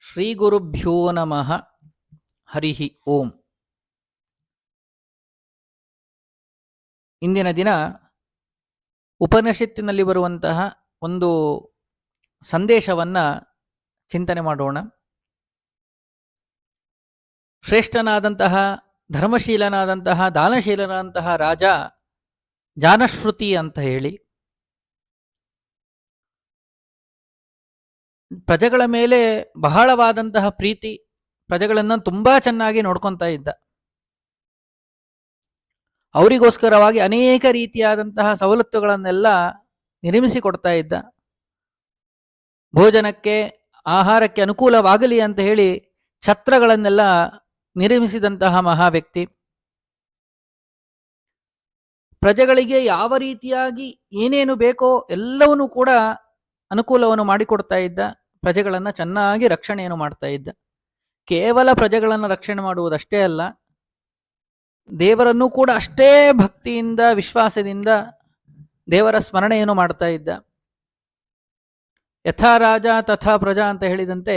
ಶ್ರೀ ಗುರುಭ್ಯೋ ನಮಃ. ಹರಿ ಓಂ. ಇಂದಿನ ದಿನ ಉಪನಿಷತ್ತಿನಲ್ಲಿ ಬರುವಂತಹ ಒಂದು ಸಂದೇಶವನ್ನ ಚಿಂತನೆ ಮಾಡೋಣ. ಶ್ರೇಷ್ಠನಾದಂತಹ, ಧರ್ಮಶೀಲನಾದಂತಹ, ದಾನಶೀಲನಾದಂತಹ ರಾಜ ಜಾನಶ್ರುತಿ ಅಂತ ಹೇಳಿ ಪ್ರಜೆಗಳ ಮೇಲೆ ಬಹಳವಾದಂತಹ ಪ್ರೀತಿ ಪ್ರಜೆಗಳನ್ನು ತುಂಬಾ ಚೆನ್ನಾಗಿ ನೋಡ್ಕೊತಾ ಇದ್ದ. ಅವರಿಗೋಸ್ಕರವಾಗಿ ಅನೇಕ ರೀತಿಯಾದಂತಹ ಸವಲತ್ತುಗಳನ್ನೆಲ್ಲ ನಿರ್ಮಿಸಿ ಕೊಡ್ತಾ ಇದ್ದ. ಭೋಜನಕ್ಕೆ, ಆಹಾರಕ್ಕೆ ಅನುಕೂಲವಾಗಲಿ ಅಂತ ಹೇಳಿ ಛತ್ರಗಳನ್ನೆಲ್ಲ ನಿರ್ಮಿಸಿದಂತಹ ಮಹಾ ವ್ಯಕ್ತಿ. ಪ್ರಜೆಗಳಿಗೆ ಯಾವ ರೀತಿಯಾಗಿ ಏನೇನು ಬೇಕೋ ಎಲ್ಲವನ್ನೂ ಕೂಡ ಅನುಕೂಲವನ್ನು ಮಾಡಿಕೊಡ್ತಾ ಇದ್ದ ಪ್ರಜೆಗಳನ್ನು ಚೆನ್ನಾಗಿ ರಕ್ಷಣೆಯನ್ನು ಮಾಡ್ತಾ ಇದ್ದ. ಕೇವಲ ಪ್ರಜೆಗಳನ್ನು ರಕ್ಷಣೆ ಮಾಡುವುದಷ್ಟೇ ಅಲ್ಲ, ದೇವರನ್ನು ಕೂಡ ಅಷ್ಟೇ ಭಕ್ತಿಯಿಂದ, ವಿಶ್ವಾಸದಿಂದ ದೇವರ ಸ್ಮರಣೆಯನ್ನು ಮಾಡ್ತಾ ಇದ್ದ. ಯಥಾ ರಾಜ ತಥಾ ಪ್ರಜಾ ಅಂತ ಹೇಳಿದಂತೆ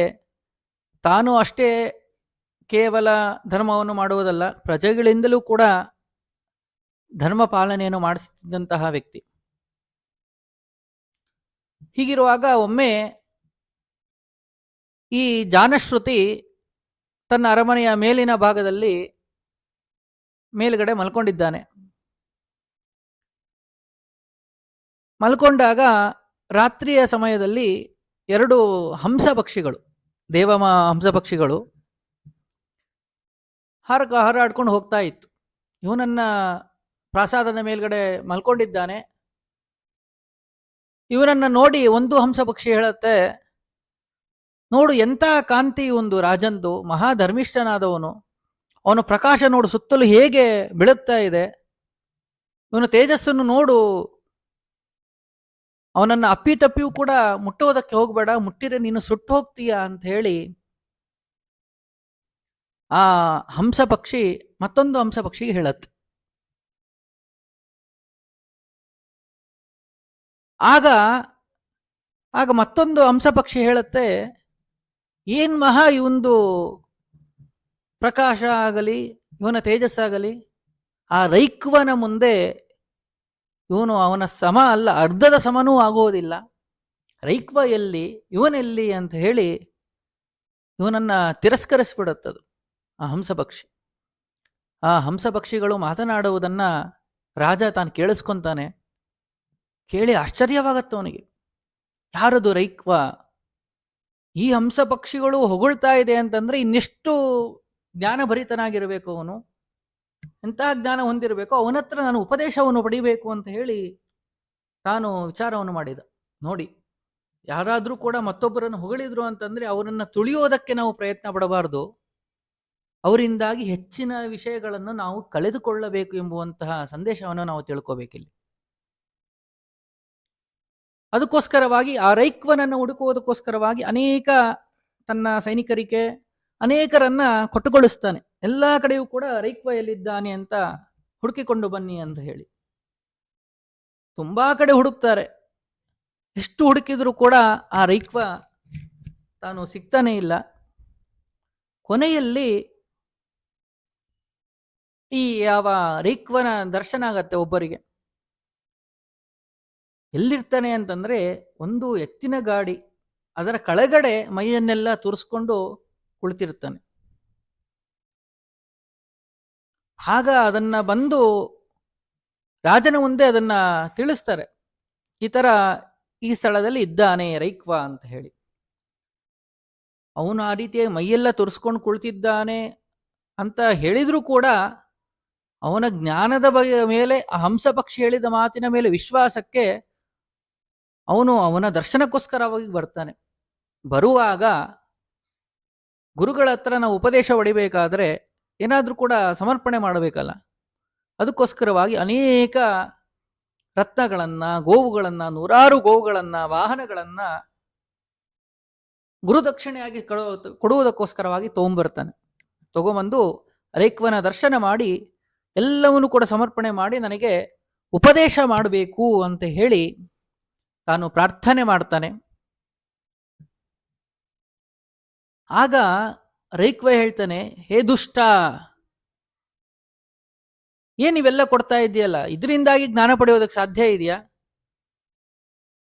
ತಾನು ಅಷ್ಟೇ ಕೇವಲ ಧರ್ಮವನ್ನು ಮಾಡುವುದಲ್ಲ, ಪ್ರಜೆಗಳಿಂದಲೂ ಕೂಡ ಧರ್ಮ ಪಾಲನೆಯನ್ನು ಮಾಡಿಸುತ್ತಿದ್ದಂತಹ ವ್ಯಕ್ತಿ. ಹೀಗಿರುವಾಗ ಒಮ್ಮೆ ಈ ಜಾನಶ್ರುತಿ ತನ್ನ ಅರಮನೆಯ ಮೇಲಿನ ಭಾಗದಲ್ಲಿ ಮೇಲುಗಡೆ ಮಲ್ಕೊಂಡಿದ್ದಾನೆ. ಮಲ್ಕೊಂಡಾಗ ರಾತ್ರಿಯ ಸಮಯದಲ್ಲಿ ಎರಡು ಹಂಸ ಪಕ್ಷಿಗಳು, ದೇವಮ ಹಂಸ ಪಕ್ಷಿಗಳು ಹಾರ ಹಾರಾಡ್ಕೊಂಡು ಹೋಗ್ತಾ ಇತ್ತು. ಇವನನ್ನ ಪ್ರಾಸಾದದ ಮೇಲ್ಗಡೆ ಮಲ್ಕೊಂಡಿದ್ದಾನೆ. ಇವನನ್ನ ನೋಡಿ ಒಂದು ಹಂಸ ಪಕ್ಷಿ ಹೇಳುತ್ತೆ, ನೋಡು ಎಂಥ ಕಾಂತಿ ಒಂದು ರಾಜಂದು, ಮಹಾ ಧರ್ಮಿಷ್ಠನಾದವನು. ಅವನು ಪ್ರಕಾಶ ನೋಡು ಸುತ್ತಲೂ ಹೇಗೆ ಬೀಳುತ್ತಾ ಇದೆ. ಇವನು ತೇಜಸ್ಸನ್ನು ನೋಡು. ಅವನನ್ನ ಅಪ್ಪಿತಪ್ಪಿಯೂ ಕೂಡ ಮುಟ್ಟೋದಕ್ಕೆ ಹೋಗ್ಬೇಡ, ಮುಟ್ಟಿರೆ ನೀನು ಸುಟ್ಟು ಹೋಗ್ತೀಯ ಅಂತ ಹೇಳಿ ಆ ಹಂಸ ಪಕ್ಷಿ ಮತ್ತೊಂದು ಹಂಸ ಪಕ್ಷಿಗೆ ಹೇಳತ್ತೆ. ಆಗ ಆಗ ಮತ್ತೊಂದು ಹಂಸಪಕ್ಷಿ ಹೇಳುತ್ತೆ, ಏನ್ ಮಹಾ ಇವಂದು ಪ್ರಕಾಶ ಆಗಲಿ, ಇವನ ತೇಜಸ್ಸಾಗಲಿ ಆ ರೈಕ್ವನ ಮುಂದೆ ಇವನು ಅವನ ಸಮ ಅಲ್ಲ, ಅರ್ಧದ ಸಮನೂ ಆಗುವುದಿಲ್ಲ. ರೈಕ್ವ ಎಲ್ಲಿ ಇವನೆಲ್ಲಿ ಅಂತ ಹೇಳಿ ಇವನನ್ನ ತಿರಸ್ಕರಿಸ್ಬಿಡುತ್ತದು ಆ ಹಂಸ ಪಕ್ಷಿ. ಆ ಹಂಸ ಪಕ್ಷಿಗಳು ಮಾತನಾಡುವುದನ್ನ ರಾಜ ತಾನು ಕೇಳಿಸ್ಕೊಂತಾನೆ. ಕೇಳಿ ಆಶ್ಚರ್ಯವಾಗತ್ತೆ ಅವನಿಗೆ. ಯಾರದು ರೈಕ್ವ? ಈ ಹಂಸ ಪಕ್ಷಿಗಳು ಹೊಗಳ್ತಾ ಇದೆ ಅಂತಂದ್ರೆ ಇನ್ನೆಷ್ಟು ಜ್ಞಾನಭರಿತನಾಗಿರಬೇಕು ಅವನು. ಎಂತಹ ಜ್ಞಾನ ಹೊಂದಿರಬೇಕು? ಅವನತ್ರ ನಾನು ಉಪದೇಶವನ್ನು ಪಡಿಬೇಕು ಅಂತ ಹೇಳಿ ತಾನು ವಿಚಾರವನ್ನು ಮಾಡಿದ. ನೋಡಿ, ಯಾರಾದರೂ ಕೂಡ ಮತ್ತೊಬ್ಬರನ್ನು ಹೊಗಳಿದ್ರು ಅಂತಂದ್ರೆ ಅವರನ್ನು ತುಳಿಯೋದಕ್ಕೆ ನಾವು ಪ್ರಯತ್ನ ಪಡಬಾರದು. ಅವರಿಂದಾಗಿ ಹೆಚ್ಚಿನ ವಿಷಯಗಳನ್ನು ನಾವು ಕಳೆದುಕೊಳ್ಳಬೇಕು ಎಂಬುವಂತಹ ಸಂದೇಶವನ್ನು ನಾವು ತಿಳ್ಕೋಬೇಕಿಲ್ಲಿ. ಅದಕ್ಕೋಸ್ಕರವಾಗಿ ಆ ರೈಕ್ವನನ್ನು ಹುಡುಕುವುದಕ್ಕೋಸ್ಕರವಾಗಿ ಅನೇಕ ತನ್ನ ಸೈನಿಕರಿಗೆ ಅನೇಕರನ್ನ ಕೊಟ್ಟುಗೊಳಿಸ್ತಾನೆ ಎಲ್ಲ ಕಡೆಯೂ ಕೂಡ ರೈಕ್ವ ಎಲ್ಲಿದ್ದಾನೆ ಅಂತ ಹುಡುಕಿಕೊಂಡು ಬನ್ನಿ ಅಂತ ಹೇಳಿ. ತುಂಬಾ ಕಡೆ ಹುಡುಕ್ತಾರೆ. ಎಷ್ಟು ಹುಡುಕಿದ್ರು ಕೂಡ ಆ ರೈಕ್ವ ತಾನು ಸಿಗ್ತಾನೆ ಇಲ್ಲ. ಕೊನೆಯಲ್ಲಿ ಈ ಯಾವ ರೈಕ್ವನ ದರ್ಶನ ಆಗತ್ತೆ ಒಬ್ಬರಿಗೆ. ಎಲ್ಲಿರ್ತಾನೆ ಅಂತಂದ್ರೆ ಒಂದು ಎತ್ತಿನ ಗಾಡಿ ಅದರ ಕೆಳಗಡೆ ಮೈಯನ್ನೆಲ್ಲ ತುರಿಸ್ಕೊಂಡು ಕುಳಿತಿರ್ತಾನೆ ಆಗ ಅದನ್ನ ಬಂದು ರಾಜನ ಮುಂದೆ ಅದನ್ನ ತಿಳಿಸ್ತಾರೆ. ಈ ತರ ಈ ಸ್ಥಳದಲ್ಲಿ ಇದ್ದಾನೆ ರೈಕ್ವ ಅಂತ ಹೇಳಿ. ಅವನು ಆ ರೀತಿಯಾಗಿ ಮೈಯೆಲ್ಲ ತುರಿಸ್ಕೊಂಡು ಕುಳಿತಿದ್ದಾನೆ ಅಂತ ಹೇಳಿದ್ರು ಕೂಡ ಅವನ ಜ್ಞಾನದ ಬಗೆಯ ಮೇಲೆ ಆ ಹಂಸ ಪಕ್ಷಿ ಹೇಳಿದ ಮಾತಿನ ಮೇಲೆ ವಿಶ್ವಾಸಕ್ಕೆ ಅವನು ಅವನ ದರ್ಶನಕ್ಕೋಸ್ಕರವಾಗಿ ಬರ್ತಾನೆ. ಬರುವಾಗ ಗುರುಗಳ ಹತ್ರ ನಾವು ಉಪದೇಶ ಹೊಡಿಬೇಕಾದ್ರೆ ಏನಾದರೂ ಕೂಡ ಸಮರ್ಪಣೆ ಮಾಡಬೇಕಲ್ಲ. ಅದಕ್ಕೋಸ್ಕರವಾಗಿ ಅನೇಕ ರತ್ನಗಳನ್ನ, ಗೋವುಗಳನ್ನ, ನೂರಾರು ಗೋವುಗಳನ್ನ, ವಾಹನಗಳನ್ನ ಗುರುದಕ್ಷಿಣೆಯಾಗಿ ಕೊಡುವುದಕ್ಕೋಸ್ಕರವಾಗಿ ತೊಗೊಂಬರ್ತಾನೆ ತಗೊಂಬಂದು ರೇಕ್ವನ ದರ್ಶನ ಮಾಡಿ ಎಲ್ಲವನ್ನು ಕೂಡ ಸಮರ್ಪಣೆ ಮಾಡಿ ನನಗೆ ಉಪದೇಶ ಮಾಡಬೇಕು ಅಂತ ಹೇಳಿ ತಾನು ಪ್ರಾರ್ಥನೆ ಮಾಡ್ತಾನೆ. ಆಗ ರೈಕ್ವ ಹೇಳ್ತಾನೆ, ಹೇ ದುಷ್ಟ! ಏನ್ ಇವೆಲ್ಲ ಕೊಡ್ತಾ ಇದೆಯಲ್ಲ ಇದರಿಂದಾಗಿ ಜ್ಞಾನ ಪಡೆಯೋದಕ್ಕೆ ಸಾಧ್ಯ ಇದೆಯಾ?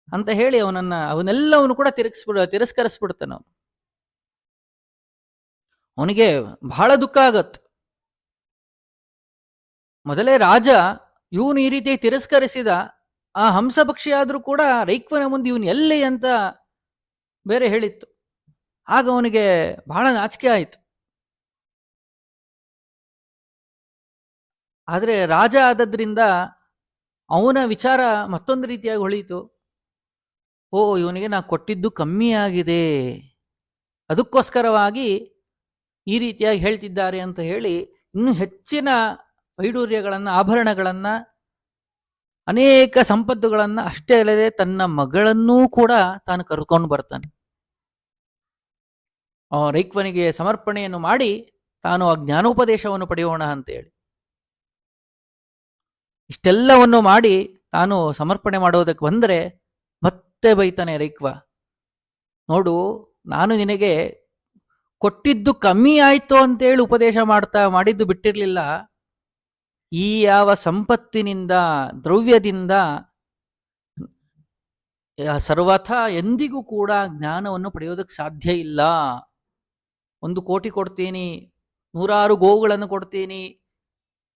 ಅಂತ ಹೇಳಿ ಅವನನ್ನ ಅವನೆಲ್ಲವನು ಕೂಡ ತಿರುಗಿಸ್ಬಿಡ, ತಿರಸ್ಕರಿಸ್ಬಿಡ್ತಾನ ಅವನು. ಅವನಿಗೆ ಬಹಳ ದುಃಖ ಆಗತ್ ಮೊದಲೇ ರಾಜ ಇವನು ಈ ರೀತಿ ತಿರಸ್ಕರಿಸಿದ ಆ ಹಂಸ ಪಕ್ಷಿ ಆದ್ರೂ ಕೂಡ ರೈಕ್ವನ ಮುಂದೆ ಇವನು ಎಲ್ಲಿ ಅಂತ ಬೇರೆ ಹೇಳಿತ್ತು. ಆಗ ಅವನಿಗೆ ಬಹಳ ನಾಚಿಕೆ ಆಯಿತು. ಆದರೆ ರಾಜ ಆದದ್ರಿಂದ ಅವನ ವಿಚಾರ ಮತ್ತೊಂದು ರೀತಿಯಾಗಿ ಹೊಳೆಯಿತು ಓ, ಇವನಿಗೆ ನಾ ಕೊಟ್ಟಿದ್ದು ಕಮ್ಮಿ ಆಗಿದೆ. ಅದಕ್ಕೋಸ್ಕರವಾಗಿ ಈ ರೀತಿಯಾಗಿ ಹೇಳ್ತಿದ್ದಾರೆ ಅಂತ ಹೇಳಿ ಇನ್ನು ಹೆಚ್ಚಿನ ವೈಡೂರ್ಯಗಳನ್ನು, ಆಭರಣಗಳನ್ನು ಅನೇಕ ಸಂಪತ್ತುಗಳನ್ನು ಅಷ್ಟೇ ಅಲ್ಲದೆ ತನ್ನ ಮಗಳನ್ನೂ ಕೂಡ ತಾನು ಕರ್ಕೊಂಡು ಬರ್ತಾನೆ. ರೈಕ್ವನಿಗೆ ಸಮರ್ಪಣೆಯನ್ನು ಮಾಡಿ ತಾನು ಆ ಜ್ಞಾನೋಪದೇಶವನ್ನು ಪಡೆಯೋಣ ಅಂತೇಳಿ. ಇಷ್ಟೆಲ್ಲವನ್ನು ಮಾಡಿ ತಾನು ಸಮರ್ಪಣೆ ಮಾಡೋದಕ್ಕೆ ಬಂದರೆ ಮತ್ತೆ ಬೈತಾನೆ ರೈಕ್ವ. ನೋಡು, ನಾನು ನಿನಗೆ ಕೊಟ್ಟಿದ್ದು ಕಮ್ಮಿ ಆಯ್ತು ಅಂತೇಳಿ ಉಪದೇಶ ಮಾಡ್ತಾ, ಮಾಡಿದ್ದು ಬಿಟ್ಟಿರ್ಲಿಲ್ಲ. ಈ ಯಾವ ಸಂಪತ್ತಿನಿಂದ, ದ್ರವ್ಯದಿಂದ ಸರ್ವಥ ಎಂದಿಗೂ ಕೂಡ ಜ್ಞಾನವನ್ನು ಪಡೆಯೋದಕ್ಕೆ ಸಾಧ್ಯ ಇಲ್ಲ. ಒಂದು ಕೋಟಿ ಕೊಡ್ತೀನಿ, ನೂರಾರು ಗೋವುಗಳನ್ನು ಕೊಡ್ತೀನಿ,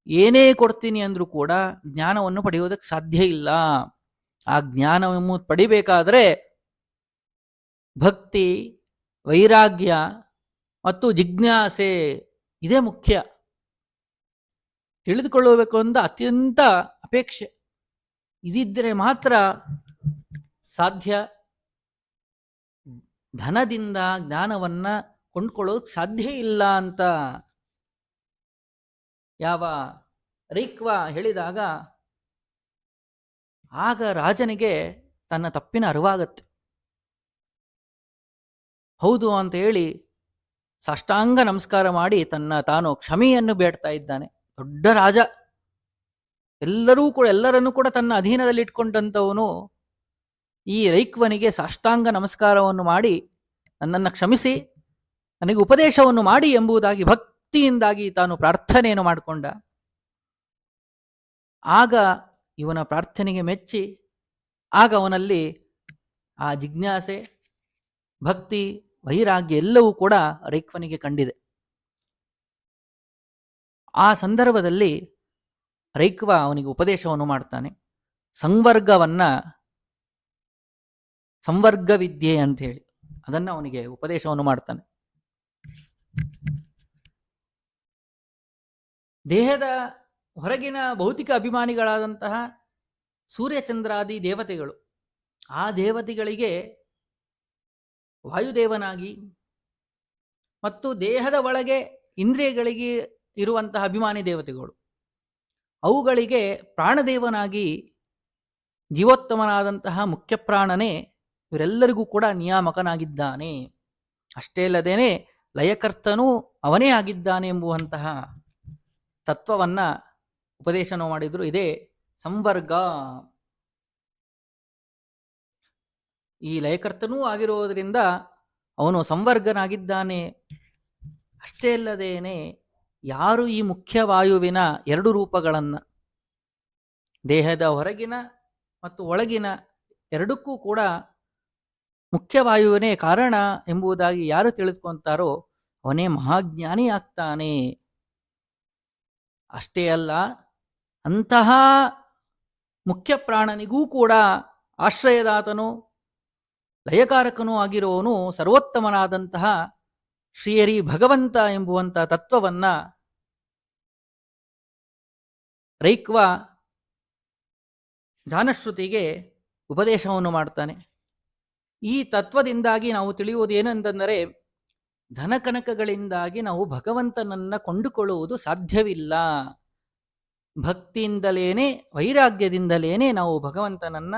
ಏನೇ ಕೊಡ್ತೀನಿ ಅಂದರೂ ಕೂಡ ಜ್ಞಾನವನ್ನು ಪಡೆಯೋದಕ್ಕೆ ಸಾಧ್ಯ ಇಲ್ಲ. ಆ ಜ್ಞಾನವನ್ನು ಪಡಿಬೇಕಾದರೆ ಭಕ್ತಿ, ವೈರಾಗ್ಯ ಮತ್ತು ಜಿಜ್ಞಾಸೆ ಇದೇ ಮುಖ್ಯ. ತಿಳಿದುಕೊಳ್ಳಬೇಕು ಅಂತ ಅತ್ಯಂತ ಅಪೇಕ್ಷೆ. ಇದಿದ್ದರೆ ಮಾತ್ರ ಸಾಧ್ಯ. ಧನದಿಂದ ಜ್ಞಾನವನ್ನ ಕೊಂಡ್ಕೊಳ್ಳೋಕೆ ಸಾಧ್ಯ ಇಲ್ಲ ಅಂತ ಯಾವ ರೈಕ್ವ ಹೇಳಿದಾಗ ಆಗ ರಾಜನಿಗೆ ತನ್ನ ತಪ್ಪಿನ ಅರಿವಾಗತ್ತೆ. ಹೌದು ಅಂತ ಹೇಳಿ ಸಾಷ್ಟಾಂಗ ನಮಸ್ಕಾರ ಮಾಡಿ ತನ್ನ ತಾನು ಕ್ಷಮೆಯನ್ನು ಬೇಡ್ತಾ ಇದ್ದಾನೆ. ದೊಡ್ಡ ರಾಜ. ಎಲ್ಲರೂ ಕೂಡ, ಎಲ್ಲರನ್ನೂ ಕೂಡ ತನ್ನ ಅಧೀನದಲ್ಲಿ ಇಟ್ಕೊಂಡಂಥವನು ಈ ರೈಕ್ವನಿಗೆ ಸಾಷ್ಟಾಂಗ ನಮಸ್ಕಾರವನ್ನು ಮಾಡಿ, ನನ್ನನ್ನು ಕ್ಷಮಿಸಿ, ನನಗೆ ಉಪದೇಶವನ್ನು ಮಾಡಿ ಎಂಬುದಾಗಿ ಭಕ್ತಿಯಿಂದಾಗಿ ತಾನು ಪ್ರಾರ್ಥನೆಯನ್ನು ಮಾಡಿಕೊಂಡ. ಆಗ ಇವನ ಪ್ರಾರ್ಥನೆಗೆ ಮೆಚ್ಚಿ, ಆಗ ಅವನಲ್ಲಿ ಆ ಜಿಜ್ಞಾಸೆ, ಭಕ್ತಿ, ವೈರಾಗ್ಯ ಎಲ್ಲವೂ ಕೂಡ ರೈಕ್ವನಿಗೆ ಕಂಡಿದೆ. ಆ ಸಂದರ್ಭದಲ್ಲಿ ರೈಕ್ವ ಅವನಿಗೆ ಉಪದೇಶವನ್ನು ಮಾಡ್ತಾನೆ. ಸಂವರ್ಗವನ್ನ ಸಂವರ್ಗ ವಿದ್ಯೆ ಅಂತ ಹೇಳಿ ಅದನ್ನ ಅವನಿಗೆ ಉಪದೇಶವನ್ನು ಮಾಡ್ತಾನೆ. ದೇಹದ ಹೊರಗಿನ ಭೌತಿಕ ಅಭಿಮಾನಿಗಳಾದಂತಹ ಸೂರ್ಯಚಂದ್ರಾದಿ ದೇವತೆಗಳು ಆ ದೇವತೆಗಳಿಗೆ ವಾಯುದೇವನಾಗಿ ಮತ್ತು ದೇಹದ ಒಳಗೆ ಇಂದ್ರಿಯಗಳಿಗೆ ಇರುವಂತಹ ಅಭಿಮಾನಿ ದೇವತೆಗಳು. ಅವುಗಳಿಗೆ ಪ್ರಾಣದೇವನಾಗಿ ಜೀವೋತ್ತಮನಾದಂತಹ ಮುಖ್ಯ ಪ್ರಾಣನೇ ಇವರೆಲ್ಲರಿಗೂ ಕೂಡ ನಿಯಾಮಕನಾಗಿದ್ದಾನೆ. ಅಷ್ಟೇ ಅಲ್ಲದೇನೆ ಲಯಕರ್ತನೂ ಅವನೇ ಆಗಿದ್ದಾನೆ ಎಂಬುವಂತಹ ತತ್ವವನ್ನ ಉಪದೇಶನ ಮಾಡಿದ್ರು. ಇದೇ ಸಂವರ್ಗ. ಈ ಲಯಕರ್ತನೂ ಆಗಿರುವುದರಿಂದ ಅವನು ಸಂವರ್ಗನಾಗಿದ್ದಾನೆ. ಅಷ್ಟೇ ಅಲ್ಲದೇನೆ ಯಾರು ಈ ಮುಖ್ಯ ವಾಯುವಿನ ಎರಡು ರೂಪಗಳನ್ನು, ದೇಹದ ಹೊರಗಿನ ಮತ್ತು ಒಳಗಿನ ಎರಡಕ್ಕೂ ಕೂಡ ಮುಖ್ಯವಾಯುವನೇ ಕಾರಣ ಎಂಬುದಾಗಿ ಯಾರು ತಿಳಿಸ್ಕೊಂತಾರೋ ಅವನೇ ಮಹಾಜ್ಞಾನಿ ಆಗ್ತಾನೆ. ಅಷ್ಟೇ ಅಲ್ಲ, ಅಂತಹ ಮುಖ್ಯ ಪ್ರಾಣನಿಗೂ ಕೂಡ ಆಶ್ರಯದಾತನು, ಲಯಕಾರಕನೂ ಆಗಿರುವವನು ಸರ್ವೋತ್ತಮನಾದಂತಹ ಶ್ರೀಯರಿ ಭಗವಂತ ಎಂಬುವಂಥ ತತ್ವವನ್ನ ರೈಕ್ವ ಜಾನಶ್ರುತಿಗೆ ಉಪದೇಶವನ್ನು ಮಾಡ್ತಾನೆ. ಈ ತತ್ವದಿಂದಾಗಿ ನಾವು ತಿಳಿಯುವುದು ಏನೆಂದರೆ ಧನಕನಕಗಳಿಂದಾಗಿ ನಾವು ಭಗವಂತನನ್ನ ಕೊಂಡುಕೊಳ್ಳುವುದು ಸಾಧ್ಯವಿಲ್ಲ. ಭಕ್ತಿಯಿಂದಲೇನೆ, ವೈರಾಗ್ಯದಿಂದಲೇನೆ ನಾವು ಭಗವಂತನನ್ನ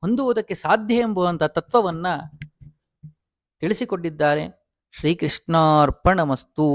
ಹೊಂದುವುದಕ್ಕೆ ಸಾಧ್ಯ ಎಂಬುವಂಥ ತತ್ವವನ್ನು ತಿಳಿಸಿಕೊಟ್ಟಿದ್ದಾರೆ. ಶ್ರೀಕೃಷ್ಣಾರ್ಪಣಮಸ್ತು.